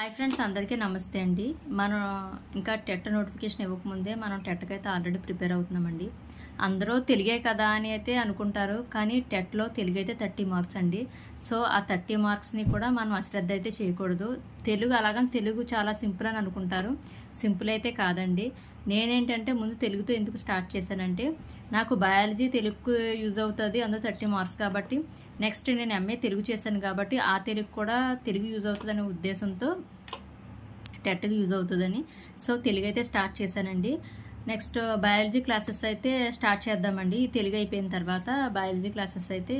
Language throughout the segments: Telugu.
హాయ్ ఫ్రెండ్స్ అందరికీ నమస్తే అండి. మనం ఇంకా టెట్ నోటిఫికేషన్ ఇవ్వకముందే మనం టెట్కి అయితే ఆల్రెడీ ప్రిపేర్ అవుతున్నామండి. అందరూ తెలుగే కదా అని అయితే అనుకుంటారు కానీ టెట్లో తెలుగు అయితే థర్టీ మార్క్స్ అండి. సో ఆ థర్టీ మార్క్స్ని కూడా మనం అశ్రద్ధ అయితే చేయకూడదు. తెలుగు అలాగని తెలుగు చాలా సింపుల్ అని అనుకుంటారు. సింపుల్ అయితే కాదండి. నేనేంటంటే ముందు తెలుగుతో ఎందుకు స్టార్ట్ చేశానంటే నాకు బయాలజీ తెలుగు యూజ్ అవుతుంది అందులో థర్టీ మార్క్స్ కాబట్టి. నెక్స్ట్ నేను ఎంఏ తెలుగు చేశాను కాబట్టి ఆ తెలుగు కూడా తెలుగు యూజ్ అవుతుందనే ఉద్దేశంతో టెట్గా యూజ్ అవుతుందని. సో తెలుగు అయితే స్టార్ట్ చేశానండి. నెక్స్ట్ బయాలజీ క్లాసెస్ అయితే స్టార్ట్ చేద్దామండి. తెలుగు అయిపోయిన తర్వాత బయాలజీ క్లాసెస్ అయితే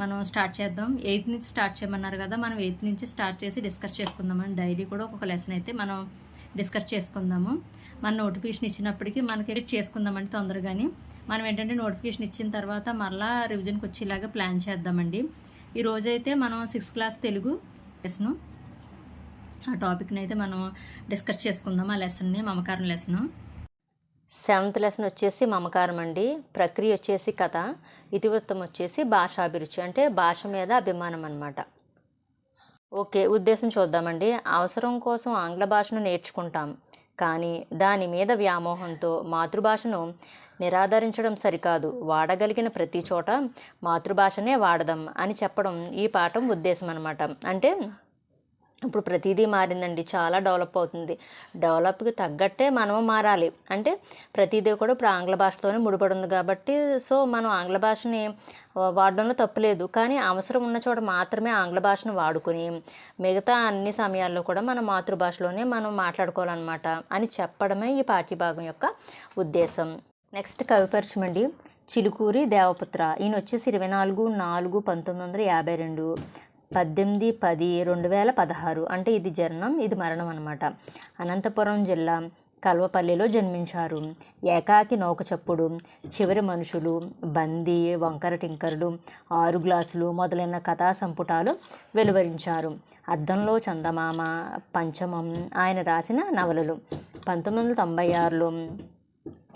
మనం స్టార్ట్ చేద్దాం. ఎయిత్ నుంచి స్టార్ట్ చేయమన్నారు కదా మనం ఎయిత్ నుంచి స్టార్ట్ చేసి డిస్కస్ చేసుకుందామండి డైలీ కూడా ఒక లెసన్ అయితే మనం డిస్కస్ చేసుకుందాము. మన నోటిఫికేషన్ ఇచ్చినప్పటికీ మనకి ఎడిట్ చేసుకుందామండి తొందరగాని. మనం ఏంటంటే నోటిఫికేషన్ ఇచ్చిన తర్వాత మరలా రివిజన్కి వచ్చేలాగా ప్లాన్ చేద్దామండి. ఈరోజు అయితే మనం సిక్స్త్ క్లాస్ తెలుగు లెసను ఆ టాపిక్ని అయితే మనం డిస్కస్ చేసుకుందాం. ఆ లెసన్ని మమకారం లెసను సెవెంత్ లెసన్ వచ్చేసి మమకారం అండి. ప్రక్రియ వచ్చేసి కథ. ఇతివృత్తం వచ్చేసి భాషాభిరుచి అంటే భాష మీద అభిమానం అనమాట ఓకే ఉద్దేశం చూద్దామండి. అవసరం కోసం ఆంగ్ల భాషను నేర్చుకుంటాం. కానీ దాని మీద వ్యామోహంతో మాతృభాషను నిరాదరించడం సరికాదు. వాడగలిగిన ప్రతి చోట మాతృభాషనే వాడదాం అని చెప్పడం ఈ పాఠం ఉద్దేశం అనమాట అంటే ఇప్పుడు ప్రతిదీ మారిందండి చాలా డెవలప్ అవుతుంది. డెవలప్కి తగ్గట్టే మనము మారాలి. అంటే ప్రతిదీ కూడా ఇప్పుడు ఆంగ్ల భాషతోనే ముడిపడి ఉంది కాబట్టి సో మనం ఆంగ్ల భాషని వాడడంలో తప్పులేదు కానీ అవసరం ఉన్న చోట మాత్రమే ఆంగ్ల భాషను వాడుకుని మిగతా అన్ని సమయాల్లో కూడా మన మాతృభాషలోనే మనం మాట్లాడుకోవాలన్నమాట అని చెప్పడమే ఈ పాఠ్యభాగం యొక్క ఉద్దేశం. నెక్స్ట్ కవి అండి చిలుకూరి దేవపుత్ర. ఈయన వచ్చేసి ఇరవై నాలుగు నాలుగు పంతొమ్మిది వందల యాభై రెండు. పద్దెనిమిది పది రెండు వేల పదహారు. అంటే ఇది జననం ఇది మరణం అనమాట అనంతపురం జిల్లా కల్వపల్లిలో జన్మించారు. ఏకాకి నౌక చప్పుడు చివరి మనుషులు బందీ వంకర టింకరులు ఆరు గ్లాసులు మొదలైన కథా సంపుటాలు వెలువరించారు. అద్దంలో చందమామ పంచమం ఆయన రాసిన నవలలు. పంతొమ్మిది వందల తొంభై ఆరులో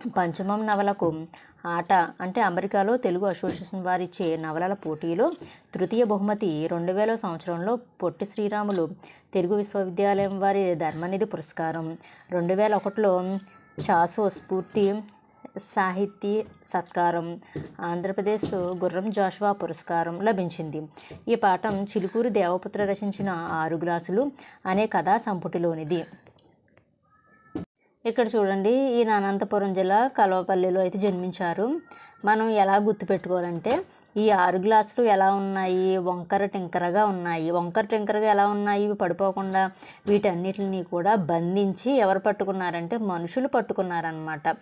పంచమం నవలకు ఆట అంటే అమెరికాలో తెలుగు అసోసియేషన్ వారిచ్చే నవలల పోటీలో తృతీయ బహుమతి రెండు వేల సంవత్సరంలో పొట్టి శ్రీరాములు తెలుగు విశ్వవిద్యాలయం వారి ధర్మనిధి పురస్కారం. రెండు వేల ఒకటిలో చాసో స్ఫూర్తి సాహితీ సత్కారం. ఆంధ్రప్రదేశ్ గుర్రం జాషువా పురస్కారం లభించింది. ఈ పాఠం చిలుకూరు దేవపుత్ర రచించిన ఆరు గ్లాసులు అనే కథా సంపుటిలోనిది. ఇక్కడ చూడండి ఈయన అనంతపురం జిల్లా కలవపల్లిలో అయితే జన్మించారు. మనం ఎలా గుర్తుపెట్టుకోవాలంటే ఈ ఆరు గ్లాసులు ఎలా ఉన్నాయి? వంకర టింకరగా ఉన్నాయి. వంకర టింకరగా ఎలా ఉన్నాయి? ఇవి పడిపోకుండా వీటన్నిటిని కూడా బంధించి ఎవరు పట్టుకున్నారంటే మనుషులు పట్టుకున్నారనమాట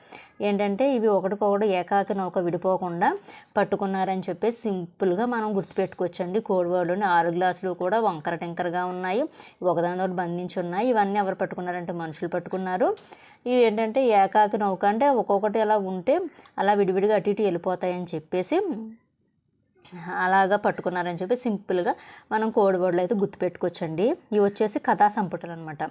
ఏంటంటే ఇవి ఒకటికొకటి ఏకాకి నౌక విడిపోకుండా పట్టుకున్నారని చెప్పి సింపుల్గా మనం గుర్తుపెట్టుకోవచ్చండి. కోడివాడుని ఆరు గ్లాసులు కూడా వంకర టింకరగా ఉన్నాయి. ఒకదానితో బంధించి ఉన్నాయి. ఇవన్నీ ఎవరు పట్టుకున్నారంటే మనుషులు పట్టుకున్నారు. ఇవి ఏంటంటే ఏకాకి నౌక అంటే ఒక్కొక్కటి అలా ఉంటే అలా విడివిడిగా అటు ఇటు వెళ్ళిపోతాయని చెప్పేసి అలాగా పట్టుకున్నారని చెప్పి సింపుల్గా మనం కోడిబోడలు అయితే గుర్తుపెట్టుకోవచ్చండి ఇవి వచ్చేసి కథా సంపుటలు అనమాట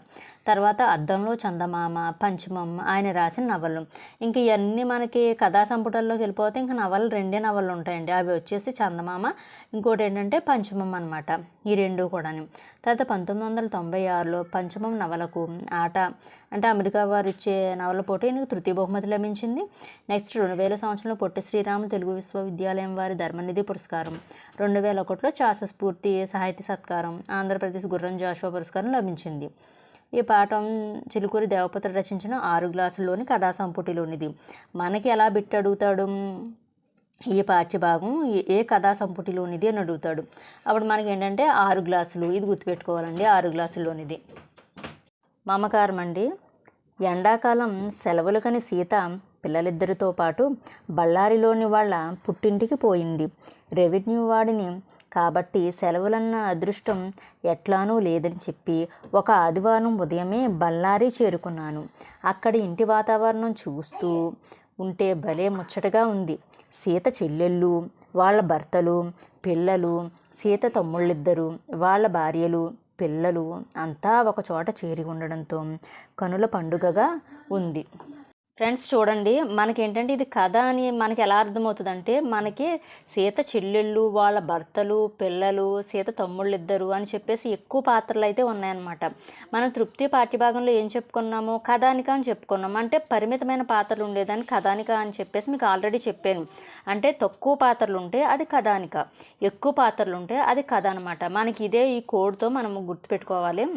తర్వాత అద్దంలో చందమామ పంచమమ్మ ఆయన రాసిన నవలు. ఇంక ఇవన్నీ మనకి కథా సంపుటల్లోకి వెళ్ళిపోతే ఇంకా నవలు రెండే నవలు ఉంటాయండి. అవి వచ్చేసి చందమామ ఇంకోటి ఏంటంటే పంచమం అనమాట ఈ రెండు కూడా తర్వాత పంతొమ్మిది వందల తొంభై ఆరులో పంచమం నవలకు ఆట. అంటే అమెరికా వారు ఇచ్చే నవల పోటీ ఈయనకు తృతీయ బహుమతి లభించింది. నెక్స్ట్ రెండు వేల సంవత్సరంలో పొట్టి శ్రీరామ తెలుగు విశ్వవిద్యాలయం వారి ధర్మనిధి పురస్కారం. రెండు వేల ఒకటిలో చాస స్ఫూర్తి సాహిత్య సత్కారం ఆంధ్రప్రదేశ్ గుర్రం జాషువా పురస్కారం లభించింది. ఈ పాఠం చిలుకూరి దేవపత్ర రచించిన ఆరు గ్లాసుల్లోని కథా సంపుటిలోనిది. మనకి ఎలా బిట్టడుగుతాడు ఈ పాఠ్యభాగం ఏ కథా సంపుటిలోనిది అని అడుగుతాడు. అప్పుడు మనకి ఏంటంటే ఆరు గ్లాసులు ఇది గుర్తుపెట్టుకోవాలండి ఆరు గ్లాసుల్లోనిది. మమకారం అండి ఎండాకాలం సెలవులకని సీత పిల్లలిద్దరితో పాటు బళ్ళారిలోని వాళ్ళ పుట్టింటికి పోయింది. రెవెన్యూ వాడిని కాబట్టి సెలవులన్న అదృష్టం ఎట్లానూ లేదని చెప్పి ఒక ఆదివారం ఉదయమే బళ్ళారి చేరుకున్నాను. అక్కడి ఇంటి వాతావరణం చూస్తూ ఉంటే భలే ముచ్చటగా ఉంది. సీత చెల్లెళ్ళు వాళ్ళ భర్తలు పిల్లలు సీత తమ్ముళ్ళిద్దరు వాళ్ళ భార్యలు పిల్లలు అంతా ఒక చోట చేరి ఉండడంతో కనుల పండుగగా ఉంది. ఫ్రెండ్స్ చూడండి. మనకి ఏంటంటే ఇది కథ అని మనకి ఎలా అర్థమవుతుందంటే మనకి సీత చెల్లెళ్ళు వాళ్ళ భర్తలు పిల్లలు సీత తమ్ముళ్ళు ఇద్దరు అని చెప్పేసి ఎక్కువ పాత్రలు అయితే ఉన్నాయన్నమాట. మనం తృప్తి పాఠ్యభాగంలో ఏం చెప్పుకున్నాము కథానిక అని చెప్పుకున్నాం. అంటే పరిమితమైన పాత్రలు ఉండేదాన్ని కథానిక అని చెప్పేసి మీకు ఆల్రెడీ చెప్పాను. అంటే తక్కువ పాత్రలు ఉంటే అది కథానిక. ఎక్కువ పాత్రలు ఉంటే అది కథ అనమాట మనకి ఇదే ఈ కోడ్తో మనము గుర్తుపెట్టుకోవాలి.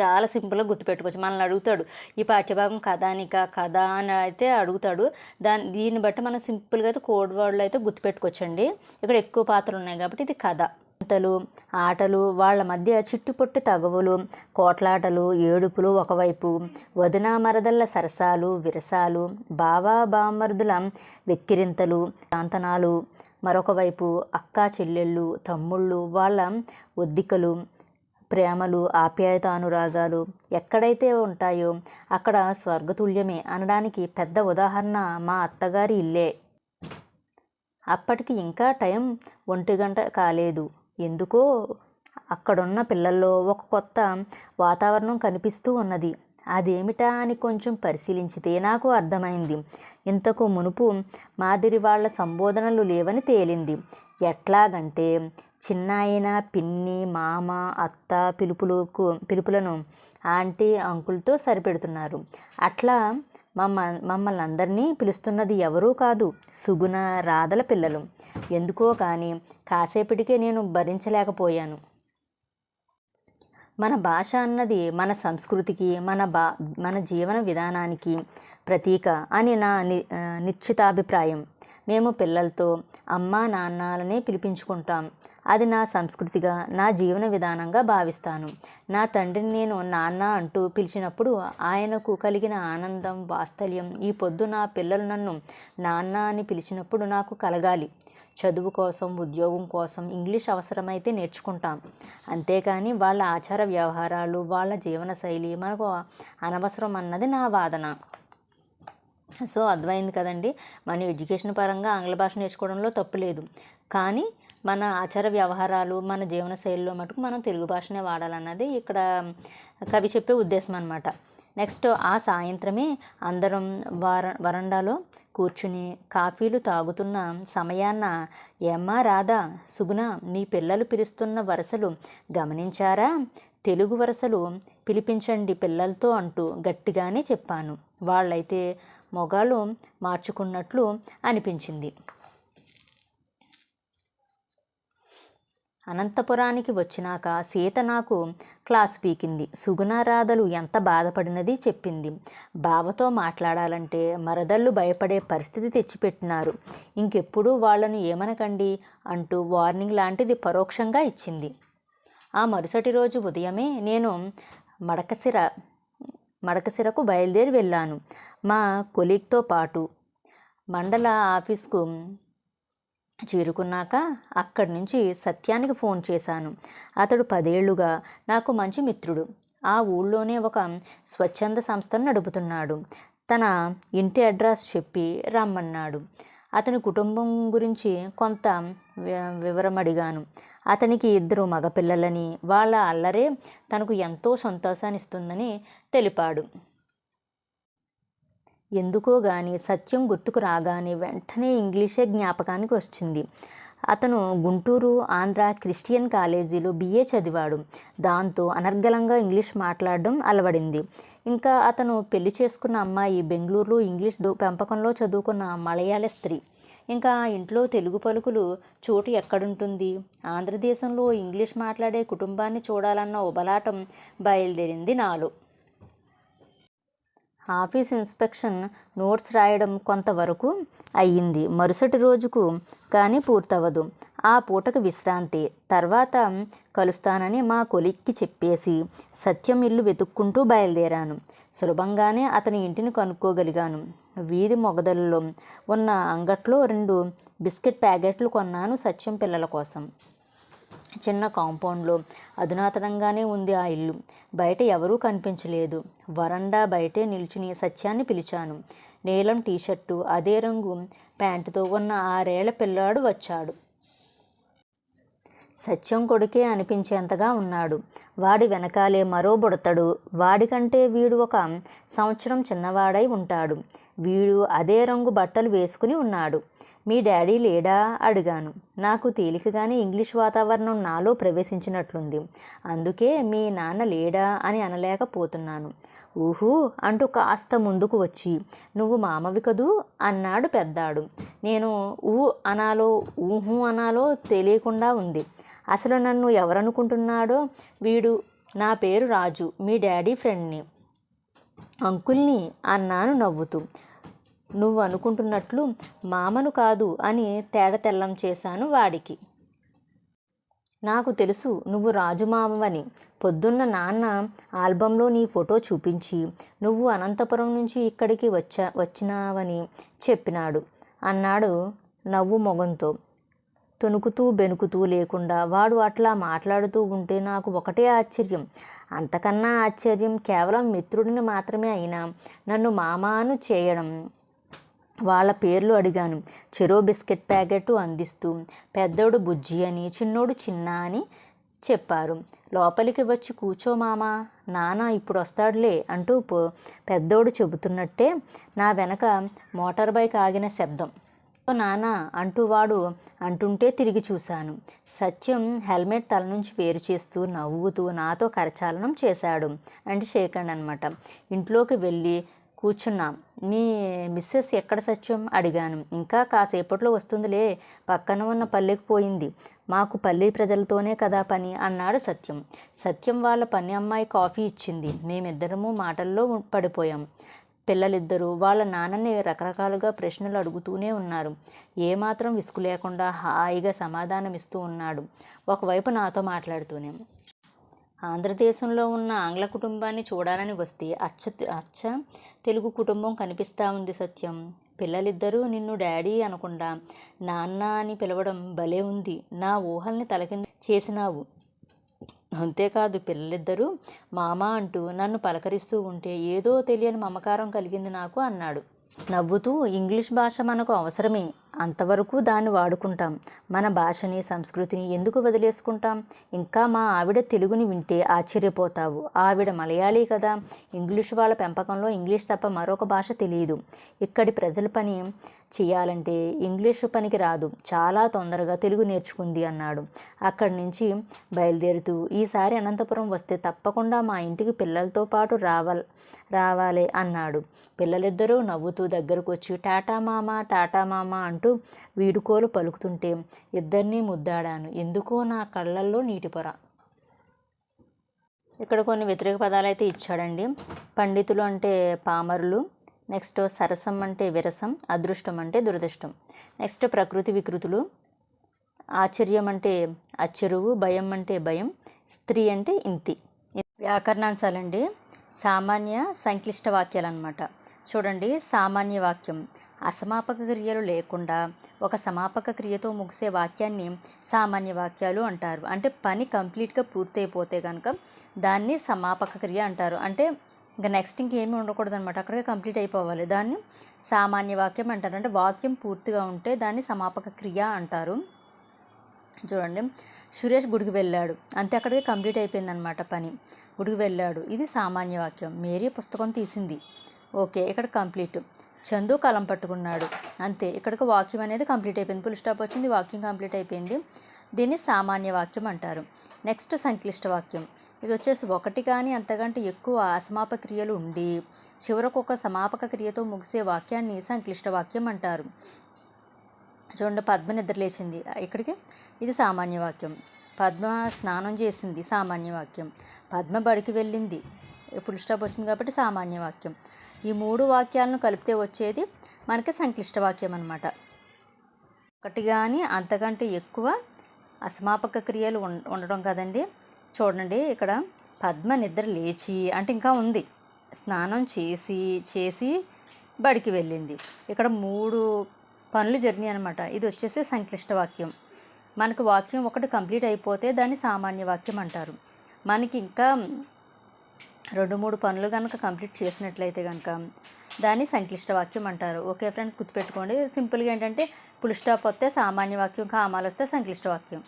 చాలా సింపుల్గా గుర్తుపెట్టుకోవచ్చు. మనల్ని అడుగుతాడు ఈ పాఠ్యభాగం కథానిక కథ? అని అయితే అడుగుతాడు. దాని దీన్ని బట్టి మనం సింపుల్గా అయితే కోడ్ వర్డ్లు అయితే గుర్తుపెట్టుకోవచ్చండి. ఇక్కడ ఎక్కువ పాత్రలు ఉన్నాయి కాబట్టి ఇది కథ. అంతలు ఆటలు వాళ్ళ మధ్య చిట్టుపొట్టు తగవులు కోట్లాటలు ఏడుపులు ఒకవైపు వదిన మరదళ్ళ సరసాలు విరసాలు బావా బామర్దుల వెక్కిరింతలు సాంతనాలు మరొక వైపు అక్క చెల్లెళ్ళు తమ్ముళ్ళు వాళ్ళ ఒద్దికలు ప్రేమలు ఆప్యాయత అనురాగాలు ఎక్కడైతే ఉంటాయో అక్కడ స్వర్గతుల్యమే అనడానికి పెద్ద ఉదాహరణ మా అత్తగారి ఇల్లే. అప్పటికి ఇంకా టైం ఒంటి గంట కాలేదు. ఎందుకో అక్కడున్న పిల్లల్లో ఒక కొత్త వాతావరణం కనిపిస్తూ ఉన్నది. అదేమిటా అని కొంచెం పరిశీలించితే నాకు అర్థమైంది. ఇంతకు మునుపు మాదిరి వాళ్ళ సంబోధనలు లేవని తేలింది. ఎట్లాగంటే చిన్నాయన పిన్ని మామ అత్త పిలుపులకు పిలుపులను ఆంటీ అంకుల్తో సరిపెడుతున్నారు. అట్లా మమ్మ మమ్మల్ని అందరినీ పిలుస్తున్నది ఎవరూ కాదు సుగుణ రాధల పిల్లలు. ఎందుకో కానీ కాసేపటికే నేను భరించలేకపోయాను. మన భాష అన్నది మన సంస్కృతికి మన బా మన జీవన విధానానికి ప్రతీక అని నా ని నిశ్చితాభిప్రాయం. మేము పిల్లలతో అమ్మా నాన్నలనే పిలిపించుకుంటాం. అది నా సంస్కృతిగా నా జీవన విధానంగా భావిస్తాను. నా తండ్రిని నేను నాన్న అంటూ పిలిచినప్పుడు ఆయనకు కలిగిన ఆనందం వాత్సల్యం ఈ పొద్దు నా పిల్లలు నన్ను నాన్న అని పిలిచినప్పుడు నాకు కలగాలి. చదువు కోసం ఉద్యోగం కోసం ఇంగ్లీష్ అవసరమైతే నేర్చుకుంటాం. అంతేకాని వాళ్ళ ఆచార వ్యవహారాలు వాళ్ళ జీవన శైలి మనకు అనవసరం అన్నది నా వాదన. సో అర్థమైంది కదండి? మన ఎడ్యుకేషన్ పరంగా ఆంగ్ల భాష నేర్చుకోవడంలో తప్పు లేదు. కానీ మన ఆచార వ్యవహారాలు మన జీవన శైలిలో మటుకు మనం తెలుగు భాషనే వాడాలన్నది ఇక్కడ కవి చెప్పే ఉద్దేశం అనమాట నెక్స్ట్ ఆ సాయంత్రమే అందరం వర వరండాలో కూర్చుని కాఫీలు తాగుతున్న సమయాన్న ఏమ్మా రాధా సుగుణ మీ పిల్లలు పిలుస్తున్న వరసలు గమనించారా? తెలుగు వరసలు పిలిపించండి పిల్లలతో అంటూ గట్టిగానే చెప్పాను. వాళ్ళైతే మొగాలు మార్చుకున్నట్లు అనిపించింది. అనంతపురానికి వచ్చినాక సీత నాకు క్లాస్ పీకింది. సుగుణారాధలు ఎంత బాధపడినది చెప్పింది. బావతో మాట్లాడాలంటే మరదళ్ళు భయపడే పరిస్థితి తెచ్చిపెట్టినారు. ఇంకెప్పుడు వాళ్ళను ఏమనకండి అంటూ వార్నింగ్ లాంటిది పరోక్షంగా ఇచ్చింది. ఆ మరుసటి రోజు ఉదయమే నేను మడకసిర మడకసిరకు బయలుదేరి వెళ్ళాను. మా కొలీగ్తో పాటు మండల ఆఫీస్కు చేరుకున్నాక అక్కడి నుంచి సత్యానికి ఫోన్ చేశాను. అతడు పదేళ్ళుగా నాకు మంచి మిత్రుడు. ఆ ఊళ్ళోనే ఒక స్వచ్ఛంద సంస్థను నడుపుతున్నాడు. తన ఇంటి అడ్రస్ చెప్పి రమ్మన్నాడు. అతని కుటుంబం గురించి కొంత వివరం అడిగాను అతనికి ఇద్దరు మగపిల్లలని వాళ్ళ అల్లరే తనకు ఎంతో సంతోషాన్ని ఇస్తుందని తెలిపాడు. ఎందుకో గాని సత్యం గుర్తుకు రాగానే వెంటనే ఇంగ్లీషే జ్ఞాపకానికి వచ్చింది అతను గుంటూరు ఆంధ్ర క్రిస్టియన్ కాలేజీలో బిఏ చదివాడు. దాంతో అనర్గళంగా ఇంగ్లీష్ మాట్లాడడం అలవడింది. ఇంకా అతను పెళ్ళి చేసుకున్న అమ్మాయి బెంగళూరులో ఇంగ్లీష్ దు- పెంపకంలో చదువుకున్న మలయాళ స్త్రీ. ఇంకా ఇంట్లో తెలుగు పలుకులు చోటు ఎక్కడుంటుంది? ఆంధ్రదేశంలో ఇంగ్లీష్ మాట్లాడే కుటుంబాన్ని చూడాలన్న ఉబలాటం బయలుదేరింది నాలో. ఆఫీస్ ఇన్స్పెక్షన్ నోట్స్ రాయడం కొంతవరకు అయ్యింది. మరుసటి రోజుకు కానీ పూర్తవదు ఆ పూటకు విశ్రాంతి. తర్వాత కలుస్తానని మా కొలిక్కి చెప్పేసి సత్యం ఇల్లు వెతుక్కుంటూ బయలుదేరాను. సులభంగానే అతని ఇంటిని కనుక్కోగలిగాను. వీధి మొగదలలో ఉన్న అంగట్లో రెండు బిస్కెట్ ప్యాకెట్లు కొన్నాను సత్యం పిల్లల కోసం. చిన్న కాంపౌండ్లో అధునాతనంగానే ఉంది ఆ ఇల్లు. బయట ఎవరూ కనిపించలేదు. వరండా బయటే నిల్చుని సత్యాన్ని పిలిచాను. నీలం టీషర్టు అదే రంగు ప్యాంటుతో ఉన్న ఆరేళ్ళ పిల్లాడు వచ్చాడు. సత్యం కొడుకే అనిపించేంతగా ఉన్నాడు. వాడి వెనకాలే మరో బుడతడు. వాడికంటే వీడు ఒక సంవత్సరం చిన్నవాడై ఉంటాడు. వీడు అదే రంగు బట్టలు వేసుకుని ఉన్నాడు. మీ డాడీ లేడా? అడిగాను. నాకు తేలికగానే ఇంగ్లీష్ వాతావరణం నాలో ప్రవేశించినట్లుంది. అందుకే మీ నాన్న లేడా అని అనలేకపోతున్నాను. ఊహూ అంటూ కాస్త ముందుకు వచ్చి నువ్వు మామవి కదూ? అన్నాడు పెద్దాడు. నేను ఊ అనాలో ఊహు అనాలో తెలియకుండా ఉంది. అసలు నన్ను ఎవరనుకుంటున్నాడో? వీడు నా పేరు రాజు మీ డాడీ ఫ్రెండ్ని. అంకుల్ని? అన్నాను నవ్వుతూ. నువ్వు అనుకుంటున్నట్లు మామను కాదు అని తేడతెల్లం చేశాను వాడికి. నాకు తెలుసు నువ్వు రాజుమామవని. పొద్దున్న నాన్న ఆల్బంలో నీ ఫోటో చూపించి నువ్వు అనంతపురం నుంచి ఇక్కడికి వచ్చా వచ్చినావని చెప్పినాడు. అన్నాడు నవ్వు మొగంతో. తొణుకుతూ బెనుకుతూ లేకుండా వాడు అట్లా మాట్లాడుతూ ఉంటే నాకు ఒకటే ఆశ్చర్యం. అంతకన్నా ఆశ్చర్యం కేవలం మిత్రుడిని మాత్రమే అయినా నన్ను మామాను చేయడం. వాళ్ళ పేర్లు అడిగాను. చెరో బిస్కెట్ ప్యాకెట్ అందిస్తూ పెద్దోడు బుజ్జి అని చిన్నోడు చిన్న అని చెప్పారు. లోపలికి వచ్చి కూర్చో మామా. నాన్న ఇప్పుడు వస్తాడులే అంటూ పెద్దోడు చెబుతున్నట్టే నా వెనక మోటార్ బైక్ ఆగిన శబ్దం. "ఓ నాన్న అంటూ వాడు అంటుంటే తిరిగి చూశాను. సత్యం హెల్మెట్ తల నుంచి వేరు చేస్తూ నవ్వుతూ నాతో కరచాలనం చేశాడు. అంటే షేకండ్ అనమాట ఇంట్లోకి వెళ్ళి కూర్చున్నాం. మీ మిస్సెస్ ఎక్కడ సత్యం? అడిగాను. ఇంకా కాసేపట్లో వస్తుందిలే. పక్కన ఉన్న పల్లెకి పోయింది. మాకు పల్లె ప్రజలతోనే కదా పని అన్నాడు సత్యం. సత్యం వాళ్ళ పని అమ్మాయి కాఫీ ఇచ్చింది. మేమిద్దరము మాటల్లో పడిపోయాం. పిల్లలిద్దరూ వాళ్ళ నాన్నని రకరకాలుగా ప్రశ్నలు అడుగుతూనే ఉన్నారు. ఏమాత్రం విసుగు లేకుండా హాయిగా సమాధానం ఇస్తూ ఉన్నాడు. ఒకవైపు నాతో మాట్లాడుతూనే ఆంధ్రదేశంలో ఉన్న ఆంగ్ల కుటుంబాన్ని చూడాలని వస్తే అచ్చ అచ్చ తెలుగు కుటుంబం కనిపిస్తూ ఉంది సత్యం. పిల్లలిద్దరూ నిన్ను డాడీ అనకుండా నాన్న అని పిలవడం భలే ఉంది. నా ఊహల్ని తలకింద చేసినావు. అంతేకాదు పిల్లలిద్దరూ మామ అంటూ నన్ను పలకరిస్తూ ఉంటే ఏదో తెలియని మమకారం కలిగింది నాకు అన్నాడు. నవ్వుతూ ఇంగ్లీష్ భాష మనకు అవసరమే. అంతవరకు దాన్ని వాడుకుంటాం. మన భాషని సంస్కృతిని ఎందుకు వదిలేసుకుంటాం? ఇంకా మా ఆవిడ తెలుగుని వింటే ఆశ్చర్యపోతావు. ఆవిడ మలయాళీ కదా. ఇంగ్లీష్ వాళ్ళ పెంపకంలో ఇంగ్లీష్ తప్ప మరొక భాష తెలియదు. ఇక్కడి ప్రజల పని చేయాలంటే ఇంగ్లీష్ పనికి రాదు. చాలా తొందరగా తెలుగు నేర్చుకుంది అన్నాడు. అక్కడి నుంచి బయలుదేరుతూ ఈసారి అనంతపురం వస్తే తప్పకుండా మా ఇంటికి పిల్లలతో పాటు రావాల రావాలి అన్నాడు. పిల్లలిద్దరూ నవ్వుతూ దగ్గరకు వచ్చి టాటా మామ టాటా మామ అంటూ వీడుకోలు పలుకుతుంటే ఇద్దరినీ ముద్దాడాను. ఎందుకో నా కళ్ళల్లో నీటి పొర. ఇక్కడ కొన్ని వ్యతిరేక పదాలు అయితే ఇచ్చాడండి. పండితులు అంటే పామరులు నెక్స్ట్ సరసం అంటే విరసం అదృష్టం అంటే దురదృష్టం. నెక్స్ట్ ప్రకృతి వికృతులు ఆశ్చర్యం అంటే అచ్చెరువు భయం అంటే భయం స్త్రీ అంటే ఇంతి. వ్యాకరణాంశాలండి సామాన్య సంక్లిష్ట వాక్యాలు అనమాట చూడండి సామాన్య వాక్యం. అసమాపక క్రియలు లేకుండా ఒక సమాపక క్రియతో ముగిసే వాక్యాన్ని సామాన్య వాక్యాలు అంటారు. అంటే పని కంప్లీట్గా పూర్తయిపోతే కనుక దాన్ని సమాపక క్రియ అంటారు. అంటే ఇంకా నెక్స్ట్ ఇంకేమీ ఉండకూడదు అనమాట అక్కడికే కంప్లీట్ అయిపోవాలి. దాన్ని సామాన్య వాక్యం అంటారు. అంటే వాక్యం పూర్తిగా ఉంటే దాన్ని సమాపక క్రియ అంటారు. చూడండి సురేష్ గుడికి వెళ్ళాడు. అంతే అక్కడికి కంప్లీట్ అయిపోయింది అనమాట పని. గుడికి వెళ్ళాడు. ఇది సామాన్య వాక్యం. మేరీ పుస్తకం తీసింది. ఓకే ఇక్కడ కంప్లీట్? చందు కలం పట్టుకున్నాడు. అంతే ఇక్కడికి వాక్యం అనేది కంప్లీట్ అయిపోయింది. ఫుల్ స్టాప్ వచ్చింది వాక్యం కంప్లీట్ అయిపోయింది. దీన్ని సామాన్య వాక్యం అంటారు. నెక్స్ట్ సంక్లిష్ట వాక్యం. ఇది వచ్చేసి ఒకటి కానీ అంతకంటే ఎక్కువ అసమాప క్రియలు ఉండి చివరకు ఒక సమాపక క్రియతో ముగిసే వాక్యాన్ని సంక్లిష్ట వాక్యం అంటారు. చూడండి పద్మ నిద్ర లేచింది. ఇక్కడికి ఇది సామాన్య వాక్యం. పద్మ స్నానం చేసింది సామాన్య వాక్యం. పద్మ బడికి వెళ్ళింది. ఫుల్ స్టాప్ వచ్చింది కాబట్టి సామాన్య వాక్యం. ఈ మూడు వాక్యాలను కలిపితే వచ్చేది మనకి సంక్లిష్ట వాక్యం అనమాట ఒకటి కానీ అంతకంటే ఎక్కువ అసమాపక క్రియలు ఉం- ఉండడం కదండి. చూడండి ఇక్కడ పద్మ నిద్ర లేచి అంటే ఇంకా ఉంది. స్నానం చేసి చేసి బడికి వెళ్ళింది. ఇక్కడ మూడు పనులు జరిగినాయి అనమాట ఇది వచ్చేసి సంక్లిష్ట వాక్యం. మనకు వాక్యం ఒకటి కంప్లీట్ అయిపోతే దాన్ని సామాన్య వాక్యం అంటారు. మనకి ఇంకా రెండు మూడు పనులు కనుక కంప్లీట్ చేసినట్లయితే కనుక దాన్ని సంక్లిష్ట వాక్యం అంటారు. ఓకే ఫ్రెండ్స్ గుర్తుపెట్టుకోండి. సింపుల్గా ఏంటంటే పులిస్టాప్ వస్తే సామాన్య వాక్యం కామాలు వస్తే సంక్లిష్ట వాక్యం.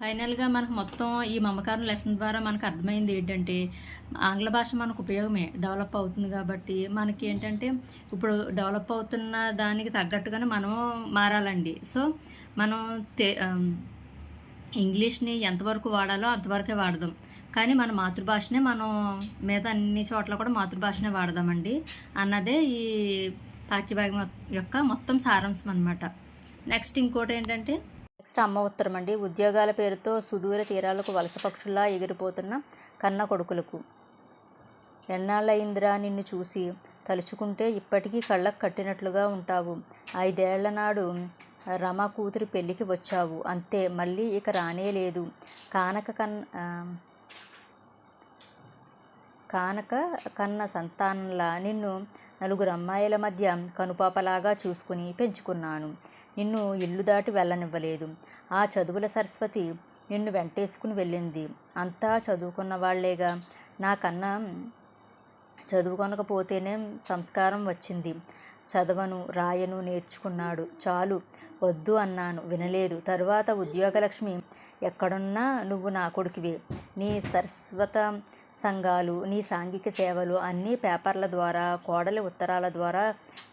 ఫైనల్గా మనకు మొత్తం ఈ మమకారం లెసన్ ద్వారా మనకు అర్థమైంది ఏంటంటే ఆంగ్ల భాష మనకు ఉపయోగమే డెవలప్ అవుతుంది కాబట్టి మనకి ఏంటంటే ఇప్పుడు డెవలప్ అవుతున్న దానికి తగ్గట్టుగానే మనము మారాలండి. సో మనం తే ఇంగ్లీష్ని ఎంతవరకు వాడాలో అంతవరకే వాడదాం. కానీ మన మాతృభాషనే మనం మిగతా అన్ని చోట్ల కూడా మాతృభాషనే వాడదామండి. అన్నదే ఈ పాఠ్యభాగం యొక్క మొత్తం సారాంశం అనమాట నెక్స్ట్ ఇంకోటి ఏంటంటే? నెక్స్ట్ అమ్మ ఉత్తరం అండి. ఉద్యోగాల పేరుతో సుదూర తీరాలకు వలస పక్షుల్లా ఎగిరిపోతున్న కన్న కొడుకులకు. ఎన్నాళ్ళయిందిరా నిన్ను చూసి? తలుచుకుంటే ఇప్పటికీ కళ్ళకు కట్టినట్లుగా ఉంటావు. ఐదేళ్ళ నాడు రమ కూతురి పెళ్ళికి వచ్చావు. అంతే మళ్ళీ ఇక రానే లేదు కానక కన్ కానక కన్న సంతానంలా నిన్ను నలుగురు అమ్మాయిల మధ్య కనుపాపలాగా చూసుకుని పెంచుకున్నాను. నిన్ను ఇల్లు దాటి వెళ్ళనివ్వలేదు. ఆ చదువుల సరస్వతి నిన్ను వెంటేసుకుని వెళ్ళింది. అంతా చదువుకున్న వాళ్ళేగా. నాకన్నా చదువుకొనకపోతేనే సంస్కారం వచ్చింది. చదవను రాయను నేర్చుకున్నాడు. చాలు వద్దు అన్నాను. వినలేదు. తరువాత ఉద్యోగలక్ష్మి ఎక్కడున్నా నువ్వు నా కొడుకువే. నీ సరస్వత సంఘాలు నీ సాంఘిక సేవలు అన్నీ పేపర్ల ద్వారా కోడలి ఉత్తరాల ద్వారా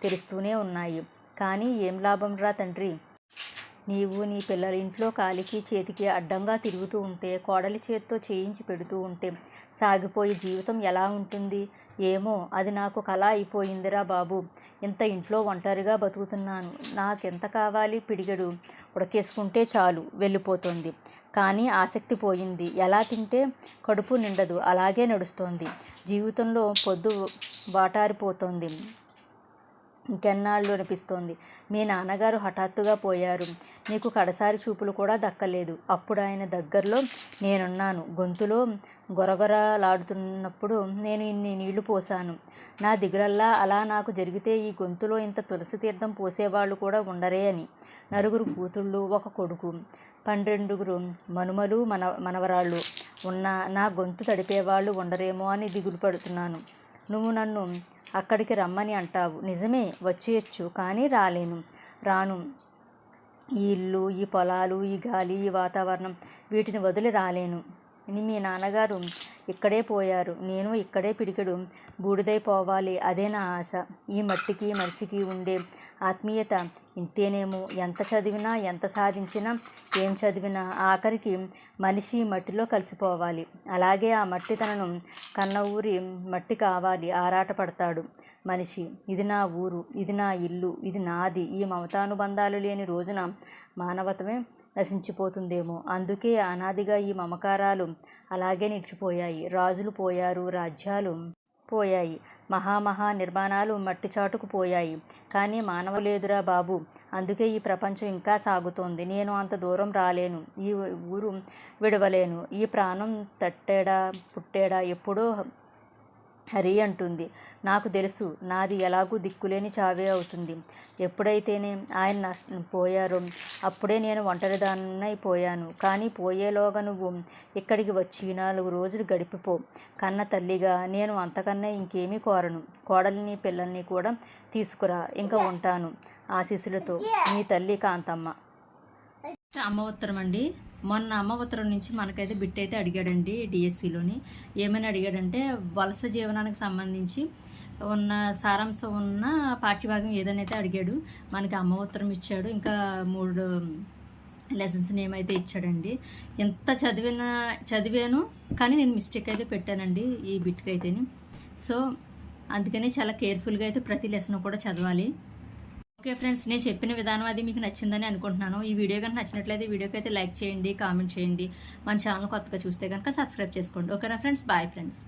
తెలుస్తూనే ఉన్నాయి. కానీ ఏం లాభం రా తండ్రి? నీవు నీ పిల్లల ఇంట్లో కాలికి చేతికి అడ్డంగా తిరుగుతూ ఉంటే కోడలి చేత్తో చేయించి పెడుతూ ఉంటే సాగిపోయే జీవితం ఎలా ఉంటుంది? ఏమో అది నాకు కళ అయిపోయిందిరా బాబు. ఇంత ఇంట్లో ఒంటరిగా బతుకుతున్నాను. నాకెంత కావాలి? పిడిగడు ఉడకేసుకుంటే చాలు వెళ్ళిపోతుంది. కానీ ఆసక్తి పోయింది. ఎలా తింటే కడుపు నిండదు అలాగే నడుస్తోంది. జీవితంలో పొద్దు వాటారిపోతోంది. ఇంకెన్నాళ్ళు అనిపిస్తోంది. మీ నాన్నగారు హఠాత్తుగా పోయారు. నీకు కడసారి చూపులు కూడా దక్కలేదు. అప్పుడు ఆయన దగ్గరలో నేనున్నాను. గొంతులో గొరగొరలాడుతున్నప్పుడు నేను ఇన్ని నీళ్ళు పోసాను. నా దిగులల్లా అలా నాకు జరిగితే ఈ గొంతులో ఇంత తులసి తీర్థం పోసేవాళ్ళు కూడా ఉండరే అని. నలుగురు కూతుళ్ళు ఒక కొడుకు పన్నెండుగురు మనుమలు మన మనవరాళ్ళు ఉన్న నా గొంతు తడిపేవాళ్ళు ఉండరేమో అని దిగులు పడుతున్నాను నువ్వు నన్ను అక్కడికి రమ్మని అంటావు. నిజమే వచ్చేయచ్చు కానీ రాలేను. రాను. ఈ ఇల్లు ఈ పొలాలు ఈ గాలి ఈ వాతావరణం వీటిని వదిలి రాలేను. అని మీ నాన్నగారు ఇక్కడే పోయారు. నేను ఇక్కడే పిడికెడు. బూడిదైపోవాలి అదే నా ఆశ. ఈ మట్టికి మనిషికి ఉండే ఆత్మీయత ఇంతేనేమో. ఎంత చదివినా ఎంత సాధించినా ఏం చదివినా ఆఖరికి మనిషి మట్టిలో కలిసిపోవాలి. అలాగే ఆ మట్టి తనను కన్న ఊరి మట్టి కావాలి. ఆరాటపడతాడు మనిషి. ఇది నా ఊరు. ఇది నా ఇల్లు. ఇది నాది. ఈ మమతానుబంధాలు లేని రోజున మానవతమే నశించిపోతుందేమో. అందుకే అనాదిగా ఈ మమకారాలు అలాగే నిలిచిపోయాయి. రాజులు పోయారు రాజ్యాలు పోయాయి. మహామహా నిర్మాణాలు మట్టి చాటుకు పోయాయి. కానీ మానవ లేదురా బాబు. అందుకే ఈ ప్రపంచం ఇంకా సాగుతోంది. నేను అంత దూరం రాలేను. ఈ ఊరు విడవలేను. ఈ ప్రాణం తట్టేడా పుట్టేడా? ఎప్పుడో హరి అంటుంది. నాకు తెలుసు నాది ఎలాగూ దిక్కులేని చావే అవుతుంది. ఎప్పుడైతేనే ఆయన నష్ట పోయారో. అప్పుడే నేను ఒంటరిదాన్నై పోయాను. కానీ పోయేలోగా నువ్వు ఇక్కడికి వచ్చి నాలుగు రోజులు గడిపిపో. కన్న తల్లిగా నేను అంతకన్నా ఇంకేమీ కోరను. కోడలిని పిల్లల్ని కూడా తీసుకురా. ఇంకా ఉంటాను. ఆశీస్సులతో. నీ తల్లి కాంతమ్మ. అమ్మ ఉత్తరం అండి మొన్న అమ్మ ఉత్తరం నుంచి మనకైతే బిట్ అయితే అడిగాడండి డిఎస్సిలోని. ఏమైనా అడిగాడంటే వలస జీవనానికి సంబంధించి ఉన్న సారాంశం ఉన్న పాఠ్యభాగం ఏదైతే అడిగాడు. మనకి అమ్మ ఉత్తరం ఇచ్చాడు. ఇంకా మూడు లెసన్స్ నేమ్ అయితే ఇచ్చాడండి. ఎంత చదివిన చదివాను కానీ నేను మిస్టేక్ అయితే పెట్టానండి ఈ బిట్కి అయితేని సో అందుకని చాలా కేర్ఫుల్గా అయితే ప్రతి లెసన్ కూడా చదవాలి. ఓకే ఫ్రెండ్స్ నేను చెప్పిన విధానం అది మీకు నచ్చిందని అనుకుంటున్నాను. ఈ వీడియో కనుక నచ్చినట్లయితే వీడియోకి అయితే లైక్ చేయండి కామెంట్ చేయండి. మన ఛానల్ కొత్తగా చూస్తే కనుక సబ్స్క్రైబ్ చేసుకోండి. ఓకేనా ఫ్రెండ్స్? Bye friends.